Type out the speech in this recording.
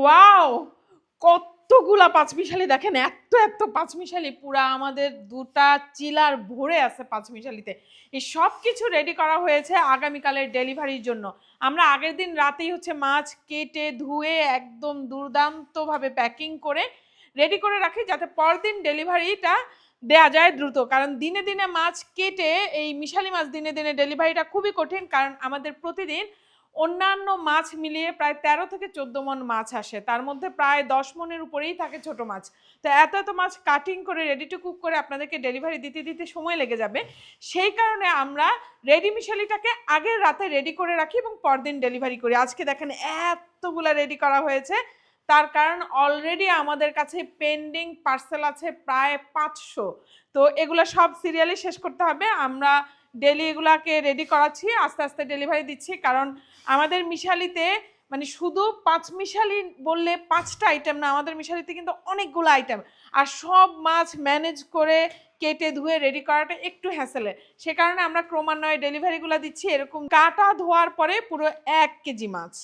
Wow কতগুলা পাঁচমিশালি দেখেন, এত এত পাঁচমিশালি। পুরা আমাদের দুটা চিলার ভরে আছে পাঁচমিশালিতে। এই সব কিছু রেডি করা হয়েছে আগামীকালের ডেলিভারির জন্য। আমরা আগের দিন রাতেই হচ্ছে মাছ কেটে, ধুয়ে, একদম দুর্দান্তভাবে প্যাকিং করে রেডি করে রাখি যাতে পরদিন ডেলিভারিটা দেয়া যায় দ্রুত। কারণ দিনে দিনে মাছ কেটে, এই মিশালি মাছ দিনে দিনে ডেলিভারিটা খুবই কঠিন। কারণ আমাদের প্রতিদিন অন্যান্য মাছ মিলিয়ে প্রায় তেরো থেকে চোদ্দ মন মাছ আসে। তার মধ্যে প্রায় দশ মনের উপরেই থাকে ছোট মাছ। তো এত এত মাছ কাটিং করে রেডি টু কুক করে আপনাদেরকে ডেলিভারি দিতে দিতে সময় লেগে যাবে। সেই কারণে আমরা রেডি মিশালিটাকে আগের রাতে রেডি করে রাখি এবং পরদিন ডেলিভারি করি। আজকে দেখেন এতগুলা রেডি করা হয়েছে। তার কারণ অলরেডি আমাদের কাছে পেন্ডিং পার্সেল আছে প্রায় পাঁচশো। তো এগুলো সব সিরিয়ালি শেষ করতে হবে। আমরা ডেলি এগুলাকে রেডি করাচ্ছি, আস্তে আস্তে ডেলিভারি দিচ্ছি। কারণ আমাদের মিশালিতে মানে শুধু পাঁচ মিশালি বললে পাঁচটা আইটেম না, আমাদের মিশালিতে কিন্তু অনেকগুলো আইটেম আর সব মাছ ম্যানেজ করে কেটে ধুয়ে রেডি করাটা একটু হ্যাসেলে সে কারণে আমরা ক্রমান্বয়ে ডেলিভারিগুলো দিচ্ছি। এরকম কাটা ধোয়ার পরে পুরো এক কেজি মাছ।